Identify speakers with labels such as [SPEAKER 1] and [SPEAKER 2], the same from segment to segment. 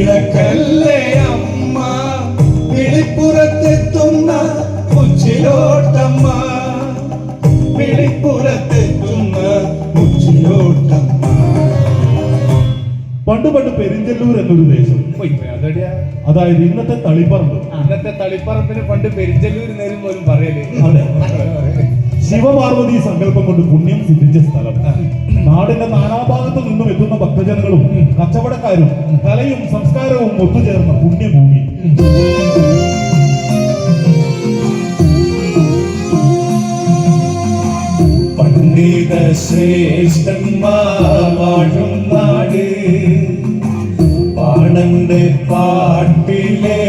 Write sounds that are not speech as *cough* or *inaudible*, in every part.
[SPEAKER 1] ഇളക്കല്ലേ അമ്മ? വിളിപ്പുറത്തെത്തുന്ന മുച്ചിലോട്ടമ്മ. വിളിപ്പുറത്തെത്തുന്ന മുച്ചിലോട്ടമ്മ.
[SPEAKER 2] പണ്ട് പണ്ട് പെരിഞ്ചല്ലൂർ എന്നൊരു ദേശം. അതായത് ഇന്നത്തെ തളിപ്പറമ്പ്.
[SPEAKER 3] ഇന്നത്തെ തളിപ്പറമ്പിന് പണ്ട് പെരിഞ്ചല്ലൂർ നേരം പോലും പറയൽ.
[SPEAKER 2] അതെ. ശിവപാർവതി സങ്കല്പം കൊണ്ട് പുണ്യം സിദ്ധിച്ച സ്ഥലം. നാടിന്റെ നാനാഭാഗത്തു നിന്നും എത്തുന്ന ഭക്തജനങ്ങളും കച്ചവടക്കാരും കലയും സംസ്കാരവും ഒത്തുചേർന്ന പുണ്യഭൂമി.
[SPEAKER 1] പണ്ഡിത ശ്രേഷ്ഠന്മാഴും നാട്. പാടന്റെ പാട്ടിലെ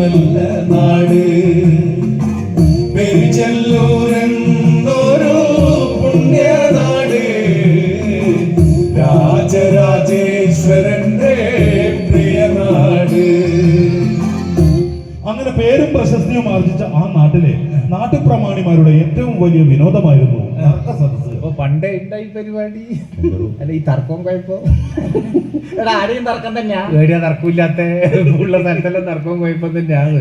[SPEAKER 1] നല്ല നാട്. പെരിച്ചല്ലൂരെന്നൊരു
[SPEAKER 2] അങ്ങനെ പേരും പ്രശസ്തിയും ആർജിച്ച ആ നാട്ടിലെ നാട്ടുപ്രമാണിമാരുടെ ഏറ്റവും വലിയ വിനോദമായിരുന്നു നർത്ത സദസ്സ്
[SPEAKER 3] അപ്പൊ പണ്ടേ ഉണ്ടായി പരിപാടി. അല്ല ഈ തർക്കം കുഴപ്പം
[SPEAKER 4] എടാ ആരെയും തർക്കം തന്നെയാ?
[SPEAKER 3] ഏടിയാ തർക്കമില്ലാത്ത ഉള്ള സ്ഥലത്തെല്ലാം തർക്കവും കുഴപ്പം തന്നെയാണ്.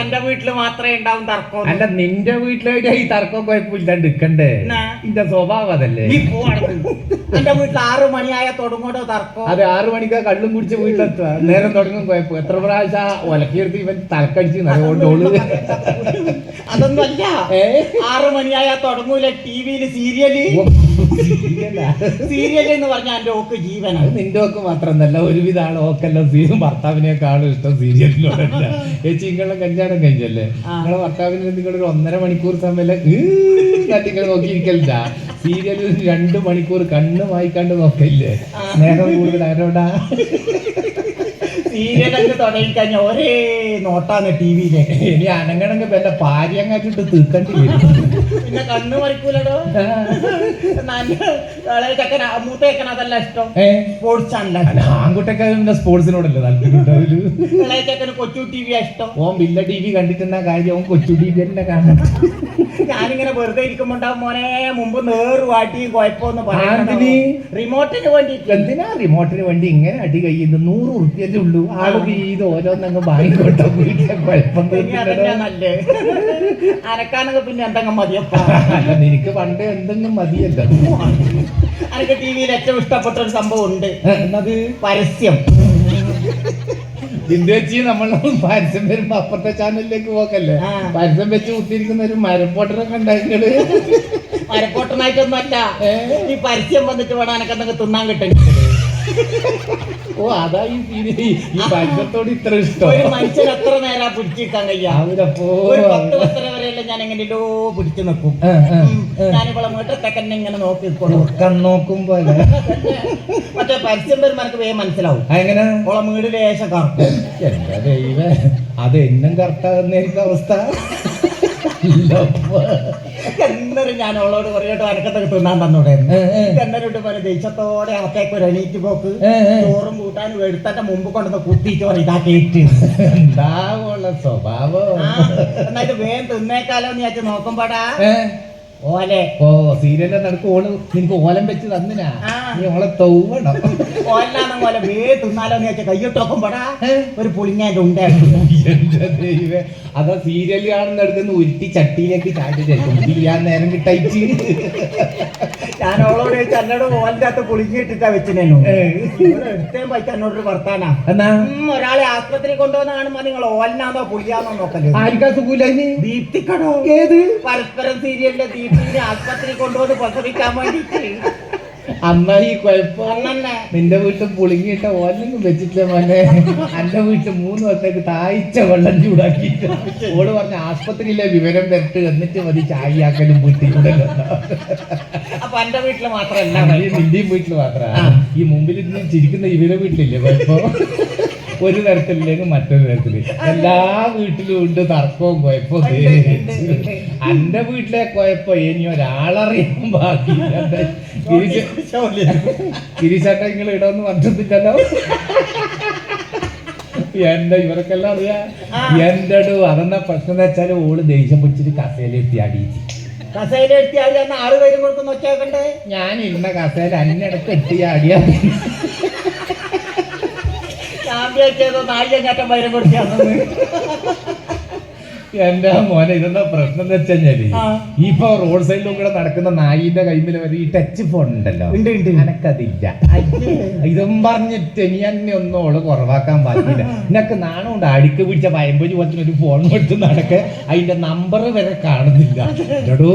[SPEAKER 4] എന്റെ വീട്ടിൽ മാത്രമേ ഉണ്ടാവും തർക്കം.
[SPEAKER 3] അല്ല നിന്റെ വീട്ടിലേക്കാ ഈ തർക്കവും കുഴപ്പമില്ലാണ്ട് ഇല്ലാണ്ട്
[SPEAKER 4] എന്നാ?
[SPEAKER 3] നിന്റെ സ്വഭാവം അതല്ലേ?
[SPEAKER 4] എന്റെ വീട്ടിൽ ആറു മണിയായ തുടങ്ങോട്ടോ തർക്കം?
[SPEAKER 3] അതെ ആറു മണിക്കാ കള്ളും കുടിച്ച് വീട്ടിലെത്തുക. നേരം തുടങ്ങും കുഴപ്പം എത്ര പ്രാവശ്യം ഒലക്കിയെടുത്ത് ഇവൻ തലക്കടിച്ച് അതുകൊണ്ട് ഓൾ
[SPEAKER 4] അതൊന്നും അല്ല.
[SPEAKER 3] ഏ?
[SPEAKER 4] ആറു മണിയായ തുടങ്ങൂല. ടി
[SPEAKER 3] വിയിൽ സീരിയൽ.
[SPEAKER 4] സീരിയൽ *laughs* എന്ന് പറഞ്ഞാൽ എന്റെ ഓക്ക് ജീവനാണ്.
[SPEAKER 3] നിന്റെ ഒക്കെ മാത്രമല്ല ഒരുവിധ ആൾ ഓക്കെല്ലാം സീരും ഭർത്താവിനേക്കാളും ഇഷ്ടം സീരിയലിനോടല്ല. *laughs* ചേച്ചി നിങ്ങളെ കല്യാണം കഴിഞ്ഞല്ലേ. നിങ്ങളെ ഭർത്താവിന് നിങ്ങളൊരു ഒന്നര മണിക്കൂർ സമയം നിങ്ങൾ നോക്കിയിരിക്കലില്ല. സീരിയലിൽ രണ്ട് മണിക്കൂർ കണ്ണ് വായിക്കാണ്ട് നോക്കില്ലേ നേരം കൂടുതൽ ആരോടാ? *laughs*
[SPEAKER 4] സീരിയലൊക്കെ തുടങ്ങി ഒരേ നോട്ടാണ് ടിവിയിൽ
[SPEAKER 3] ഇനി അനങ്ങണെങ്കിൽ വല്ല പാര്യങ്ങാച്ചിട്ട് തീർക്കേണ്ടി വരും.
[SPEAKER 4] പിന്നെ കണ്ണു മറിക്കൂലടോ ചെക്കൻ മൂത്ത ചെക്കൻ അതല്ല ഇഷ്ടം. സ്പോർട്സ്
[SPEAKER 3] ആൺകുട്ടൊക്കെ സ്പോർട്സിനോടല്ലേ താല്പര്യം
[SPEAKER 4] ചെക്കന് കൊച്ചു ടി വി ഇഷ്ടം.
[SPEAKER 3] ഓൻ വില്ല ടി വി കണ്ടിട്ടെന്നാ കാര്യം ഓൻ കൊച്ചു ടി വി തന്നെ കാണാം
[SPEAKER 4] ഞാനിങ്ങനെ വെറുതെ ഇരിക്കുമ്പോണ്ടാവും മോനെ മുമ്പ് നേറ് വാട്ടിയും കുഴപ്പമൊന്നും
[SPEAKER 3] പറയാൻ
[SPEAKER 4] റിമോട്ടിന് വേണ്ടി
[SPEAKER 3] എന്തിനാ റിമോട്ടിന് വേണ്ടി ഇങ്ങനെ അടി കഴിയുന്നു നൂറ് ഉറുപ്പ്യല്ലേ ഉള്ളൂ. ആളുകൾ ഇത് ഓരോന്നങ്ങ് വാങ്ങിക്കോട്ടെ വീട്ടിലെ കുഴപ്പം
[SPEAKER 4] അനക്കാനൊക്കെ പിന്നെ എന്തെങ്കിലും മതിയപ്പോ?
[SPEAKER 3] നിനക്ക് പണ്ട് എന്തെങ്കിലും മതിയല്ലോ.
[SPEAKER 4] അനക്ക് ടി വിയിൽ ഏറ്റവും ഇഷ്ടപ്പെട്ട ഒരു സംഭവം ഉണ്ട്
[SPEAKER 3] എന്നത്?
[SPEAKER 4] പരസ്യം.
[SPEAKER 3] നിന്റെ വെച്ച് നമ്മൾ പരസ്യം വരുമ്പോ അപ്പുറത്തെ ചാനലിലേക്ക് പോക്കല്ലേ. പരസ്യം വെച്ച് കുത്തിയിരിക്കുന്ന ഒരു മരപ്പോട്ടനെ കണ്ടായിട്ട്
[SPEAKER 4] മരപ്പോട്ടനായിട്ടൊന്നും അല്ല? ഈ പരസ്യം വന്നിട്ട് വേണം എനക്കെന്തൊക്കെ തിന്നാൻ കിട്ടണ്ടത് *laughs*
[SPEAKER 3] ഓ അതാ ഈ സീരി- ഈ പരസ്യത്തോട് ഇത്ര ഇഷ്ടം.
[SPEAKER 4] ഒരു മനുഷ്യൻ എത്ര നേരം പിടിച്ചിരിക്കാൻ കഴിയാ?
[SPEAKER 3] അവരപ്പോ
[SPEAKER 4] ഒരു പത്ത് പത്തര വരെയല്ല ഞാൻ എങ്ങനെയോ പിടിച്ചു നിൽക്കും. ഞാനിവിടെ വീട്ടിൽ ഇങ്ങനെ നോക്കി
[SPEAKER 3] ഉറക്കം നോക്കുമ്പോ?
[SPEAKER 4] മറ്റേ പരസ്യം വരും എനിക്ക് വേഗം മനസ്സിലാവും.
[SPEAKER 3] എങ്ങനെ
[SPEAKER 4] ഓളെ വീട് ലേശം കറക്കും
[SPEAKER 3] എന്താ ദൈവേ അത് എന്നും കറക്റ്റാകുന്ന അവസ്ഥ.
[SPEAKER 4] എന്നാലും ഞാൻ അവളോട് പറയട്ടോ വരക്കത്തൊക്കെ തിന്നാൻ തന്നോടെ. എന്നൊരു പോലെ ദേശത്തോടെ അകത്തേക്ക് ഒരു എണീറ്റ് പോക്ക്. ചോറും കൂട്ടാനും എടുത്തന്റെ മുമ്പ് കൊണ്ടുവന്ന് കുത്തിയിട്ട് പറയും ഇതാ കേട്ട്
[SPEAKER 3] എന്താവുള്ള സ്വഭാവം
[SPEAKER 4] എന്നിട്ട് വേഗം തിന്നേക്കാലോ എന്ന് വിചാരിച്ച് നോക്കുമ്പോടാ? ഓലെ
[SPEAKER 3] ഓ സീരിയലിന്റെ നടക്ക് ഓൾ നിനക്ക് ഓലം വെച്ച് തന്നിനാ? നീ ഓളെ തൗവണം
[SPEAKER 4] ഓലാണെന്ന് പോലെ വേഗം തിന്നാലോ എന്ന് വിചാരിച്ച കയ്യിട്ട് നോക്കുമ്പോടാ ഒരു പുളിങ്ങാന്റെ ഉണ്ടായിരുന്നു
[SPEAKER 3] അതാ സീരിയൽ കാണുന്ന അടുത്തുനിന്ന് ഉരുട്ടി ചട്ടിയിലേക്ക് ചാടി ചേർക്കും ചെയ്യാൻ നേരം കിട്ടായിട്ട്
[SPEAKER 4] ഞാൻ അവളോട് ചോദിച്ചു എന്നോട് ഓലിന്റെ അകത്ത് പുളിങ്ങി ഇട്ടിട്ടാ വെച്ചിനു. എടുത്തേം പൈസ എന്നോട് വർത്താനാ.
[SPEAKER 3] എന്നാ?
[SPEAKER 4] ഒരാളെ ആസ്പത്രി കൊണ്ടുവന്ന കാണുമ്പോ നിങ്ങൾ ഓലിനാന്നോ പുളിയാന്നോ നോക്കൽ?
[SPEAKER 3] ആർക്കാ സുഖമില്ല
[SPEAKER 4] ദീപ്തിക്കടോ.
[SPEAKER 3] ഏത്?
[SPEAKER 4] പരസ്പരം സീരിയലിലെ ആശുപത്രി കൊണ്ടുവന്ന് പ്രസവിക്കാൻ വേണ്ടിട്ട്
[SPEAKER 3] അമ്മ ഈ കുഴപ്പം. നിന്റെ വീട്ടിൽ പുളിങ്ങിയിട്ട ഓലൊന്നും വെച്ചിട്ടില്ല മോനെ. എന്റെ വീട്ടിൽ മൂന്ന് വർഷത്തേക്ക് താഴ്ച വെള്ളം ചൂടാക്കിയിട്ട്. ഓൾ പറഞ്ഞ ആസ്പത്രിയിലെ വിവരം വരട്ട് എന്നിട്ട് മതി ചായയാക്കലും ബുദ്ധിമുട്ടല്ലോ
[SPEAKER 4] അപ്പൊ എന്റെ വീട്ടിൽ മാത്രല്ല
[SPEAKER 3] നിന്റെയും വീട്ടിൽ മാത്രമാണ് ഈ മുമ്പിൽ ചിരിക്കുന്ന ഇവരെ വീട്ടിലില്ലേ കുഴപ്പം? ഒരു തരത്തിലേക്ക് മറ്റൊരു തരത്തിൽ. എല്ലാ വീട്ടിലും ഉണ്ട് തർക്കവും കുഴപ്പവും എന്റെ വീട്ടിലെ കുഴപ്പം ഇനി ഒരാളറിയാൻ ബാക്കി ഗിരിശാട്ട നിങ്ങൾ ഇടമെന്ന് പറഞ്ഞിട്ടില്ലല്ലോ. എന്റെ ഇവർക്കെല്ലാം അറിയാ. എന്റെ അതെന്നാ പ്രശ്നം എന്ന് വെച്ചാൽ ഓൾ ദേഷ്യം പിടിച്ചിട്ട് കസേലെത്തി അടിയിച്ചു.
[SPEAKER 4] കസേല ആറ് പേരും
[SPEAKER 3] ഞാൻ ഇരുന്ന കസേല അന്നിടക്ക് എത്തി അടിയാ.
[SPEAKER 4] വിചാരിച്ചതോ നായികങ്ങാറ്റം വൈരം കൊടുക്കാന്ന്
[SPEAKER 3] എന്റെ മോനെ ഇതെന്താ പ്രശ്നം എന്ന് വെച്ചാൽ
[SPEAKER 4] ആ.
[SPEAKER 3] ഇപ്പൊ റോഡ് സൈഡിലും കൂടെ നടക്കുന്ന നായിന്റെ കൈമിൽ വരെ ഈ ടച്ച് ഫോൺ ഉണ്ടല്ലോ.
[SPEAKER 4] ഉണ്ട്, ഉണ്ട്.
[SPEAKER 3] എനക്കതില്ല ഇതും പറഞ്ഞിട്ട് നീ എന്നെ ഒന്നും ഓൾ കുറവാക്കാൻ പാടില്ല. നിനക്ക് നാണമുണ്ട് അടിക്ക് പിടിച്ച പയമ്പൊരു പോലത്തെ ഒരു ഫോൺ എടുത്ത് നടക്കെ. അതിന്റെ നമ്പർ വരെ കാണുന്നില്ല. എടോ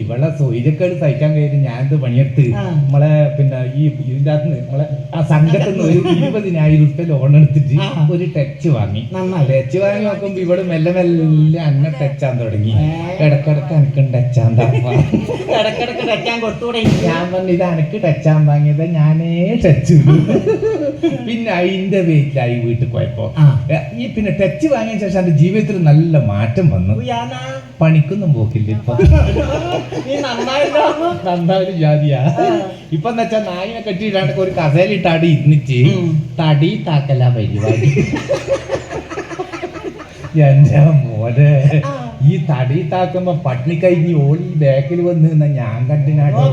[SPEAKER 3] ഇവളെ സൗര്യക്കേട് സഹിക്കാൻ കഴിഞ്ഞ് ഞാൻ ഇത് പണിയെടുത്ത് നമ്മളെ പിന്നെ ഈ ഇതിന്റെ അകത്ത് നമ്മളെ ആ സംഘത്തിൽ നിന്ന് ഒരു ഇരുപതിനായിരം റുപ്യ ലോൺ എടുത്തിട്ട് ഒരു ടച്ച് വാങ്ങി. ടച്ച് വാങ്ങി നോക്കുമ്പോ ഇവൾ മെല്ലെ മെല്ലെ അന്നെ ടച്ചാൻ തുടങ്ങി. ഇടക്കിടക്ക് എനിക്ക് ടച്ചാൻ *laughs*
[SPEAKER 4] ഇടക്കിടക്ക് കൊടുത്തൂടെ
[SPEAKER 3] ഞാൻ പറഞ്ഞു ഇത് എനിക്ക് ടച്ചാൻ വാങ്ങിയത് ഞാനേ ടച്ച് *laughs* പിന്നെ അതിന്റെ വെയിറ്റിലായി വീട്ടിൽ പോയപ്പോ. ഈ പിന്നെ ടച്ച് വാങ്ങിയ ശേഷം എന്റെ ജീവിതത്തിൽ നല്ല മാറ്റം വന്നു. പണിക്കൊന്നും പോക്കില്ല ഇപ്പൊ. നന്നായൊരു ജാതിയാ. ഇപ്പൊ എന്താ വെച്ചാ നായിനെ കെട്ടിയിട്ടാണ്ട് ഒരു കസേലിട്ട് അടി ഇരുന്നിച്ച്. തടി താക്കല പരിപാടി. *laughs* എന്റെ മോനെ ഈ തടി താക്കുമ്പോ പട്ടിണി കഴിഞ്ഞ് ഓടി ബാക്കിൽ വന്ന് നിന്ന ഞാൻ
[SPEAKER 4] കണ്ടിനാട്ടോ.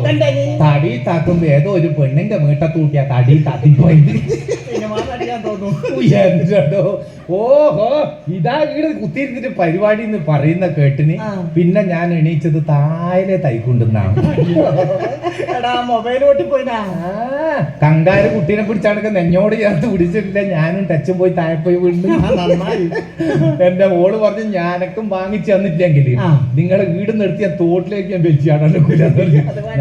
[SPEAKER 3] തടി താക്കുമ്പോ ഏതോ ഒരു പെണ്ണിന്റെ വീട്ടത്തൂട്ടിയാ തടി
[SPEAKER 4] താത്തിപ്പോയി എന്റെ
[SPEAKER 3] എന്തോ ഓഹോ ഇതാ ഇവിടെ കുത്തിയിരുന്നിട്ട് പരിപാടി എന്ന് പറയുന്ന കേട്ടിന് പിന്നെ ഞാൻ എണീച്ചത് താഴെ തൈക്കൊണ്ടുന്നാണ്
[SPEAKER 4] എടാ മൊബൈൽ ഓട്ടിപ്പോയിനാ
[SPEAKER 3] കങ്കാര് കുട്ടീനെ പിടിച്ചാണൊക്കെ നെഞ്ഞോട് ചേർത്ത് പിടിച്ചിട്ടില്ല. ഞാനും ടച്ചും പോയി താഴെ പോയി വീണ്ടും എന്റെ മോൾ പറഞ്ഞു ഞാനൊക്കെ വാങ്ങിച്ചു തന്നിട്ടില്ലെങ്കിൽ നിങ്ങളെ വീട് നിർത്തി ഞാൻ തോട്ടിലേക്ക് ഞാൻ വെച്ചാണല്ലോ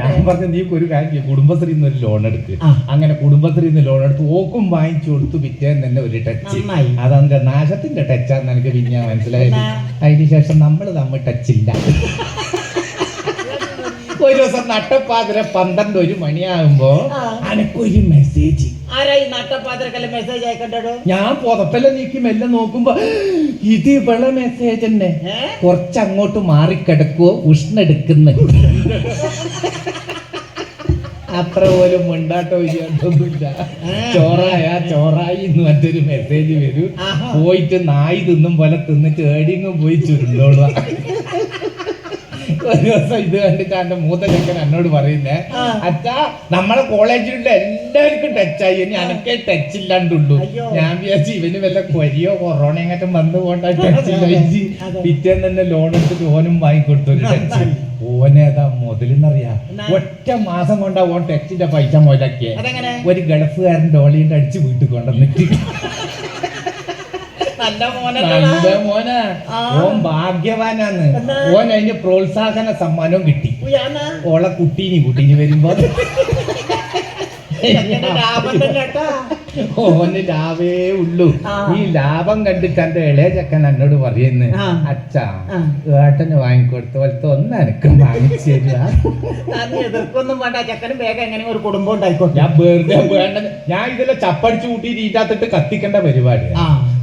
[SPEAKER 3] ഞാൻ പറഞ്ഞു നീ ഒരു കാര്യം കുടുംബശ്രീ നിന്ന് ഒരു ലോൺ എടുക്ക്. അങ്ങനെ കുടുംബശ്രീ നിന്ന് ലോൺ എടുത്ത് ഓക്കും വാങ്ങിച്ചു കൊടുത്തു പിറ്റേന്ന് തന്നെ ഒരു ടച്ച്
[SPEAKER 4] നന്നായി.
[SPEAKER 3] അതെന്റെ നാശത്തിന്റെ ടച്ചാന്ന് എനിക്ക് പിന്നെ മനസ്സിലായത്.
[SPEAKER 4] അതിനുശേഷം
[SPEAKER 3] അതിന് ശേഷം നമ്മൾ തമ്മിൽ ടച്ചില്ല *laughs* ഒരു ദിവസം നട്ടപ്പാതിര പന്ത്രണ്ട് ഒരു മണിയാകുമ്പോ. അനക്കൊരു മെസ്സേജ്
[SPEAKER 4] നട്ടപ്പാതിരക്കല്ല മെസ്സേജ് അയക്കണ്ടോ
[SPEAKER 3] ഞാൻ പുറത്തെല്ലാം നീക്കി മെല്ലെ നോക്കുമ്പോ ഇത് ഇവളെ മെസ്സേജ് തന്നെ? കുറച്ചങ്ങോട്ട് മാറിക്കിടക്കുവോ? ഉഷ്ണെടുക്കുന്ന *laughs* അത്ര പോലും മുണ്ടാട്ടോ ഇല്ലാത്തൊന്നുമില്ല ചോറായ ചോറായി എന്ന് മറ്റൊരു മെസ്സേജ് വരും. പോയിട്ട് നായി തിന്നും പോലെ തിന്നിട്ട് ഏടിങ്ങും പോയി ചുരുണ്ടോളുക. ഒരു ദിവസം ഇത് കണ്ടിട്ട് എന്റെ മൂത്ത ചെക്കൻ എന്നോട് പറയുന്നേ അച്ഛ നമ്മളെ കോളേജിലുള്ള എല്ലാവർക്കും ടച്ചായി ഇനി അനക്കെ ടച്ച് ഇല്ലാണ്ടുള്ളൂ. ഞാൻ വിചാരിച്ചു ഇവന് വല്ല കൊരിയോ കൊറോണ എങ്ങനെ വന്നു പോണ്ട ടച്ച്
[SPEAKER 4] കഴിച്ചു.
[SPEAKER 3] പിറ്റേന്ന് തന്നെ ലോൺ എടുത്തിട്ട് ഓനും വാങ്ങിക്കൊടുത്തു ഒരു ടച്ച്. ഓനേതാ മുതലെന്നറിയാ ഒറ്റ മാസം കൊണ്ടാ ഓൻ ടച്ചിന്റെ പൈസ മുതലാക്കിയ. ഒരു ഗൾഫുകാരൻ ഡോളിന്റെ അടിച്ച് വീട്ടിൽ കൊണ്ടുവന്നിട്ട്.
[SPEAKER 4] നല്ല.
[SPEAKER 3] മോനാ. ഓൻ
[SPEAKER 4] ഭാഗ്യവാനാണ്?
[SPEAKER 3] ഓൻ അതിന് പ്രോത്സാഹന സമ്മാനവും കിട്ടി ഓളെ കുട്ടീനി കുട്ടീനി വരുമ്പോ. ഓന് ലാഭേ ഉള്ളൂ. ഈ ലാഭം കണ്ടിട്ട് എന്റെ ഇളയ ചക്കൻ എന്നോട് പറയുന്നു. അച്ഛാ. ഏട്ടന് വാങ്ങിക്കൊടുത്ത പോലത്തെ ഒന്ന് എനക്കും വാങ്ങിച്ചു തരുക
[SPEAKER 4] എതിർക്കൊന്നും വേണ്ട ചക്കനും വേഗം എങ്ങനെ ഒരു കുടുംബം ഉണ്ടായിക്കോട്ടെ
[SPEAKER 3] ഞാൻ വെറുതെ വേണ്ട ഞാൻ ഇതിലെ ചപ്പടിച്ചു കൂട്ടി ഇതിനകത്തിട്ട് കത്തിക്കേണ്ട പരിപാടിയാണ്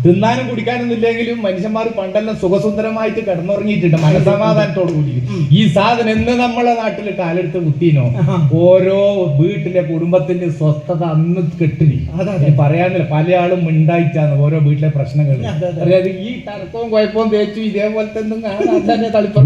[SPEAKER 3] തിന്നാനും കുടിക്കാനൊന്നും ഇല്ലെങ്കിലും മനുഷ്യന്മാർ പണ്ടെല്ലാം സുഖസുന്ദരമായിട്ട് കിടന്നുറങ്ങിയിട്ടുണ്ട്. മനസമാധാനത്തോടു കൂടി. ഈ സാധനം എന്ന് നമ്മളെ നാട്ടിൽ കാലെടുത്ത് കുത്തിനോ ഓരോ വീട്ടിലെ കുടുംബത്തിന്റെ സ്വസ്ഥത അന്ന് കെട്ടിനി. പറയാനില്ല. പല ആളും മിണ്ടായിട്ടാണ് ഓരോ വീട്ടിലെ പ്രശ്നങ്ങൾ.
[SPEAKER 4] അതെ, അതെ.
[SPEAKER 3] അതായത് ഈ തർക്കവും കുഴപ്പവും തേച്ചു ഇതേപോലത്തെ *laughs* തന്നെ തളിപ്പം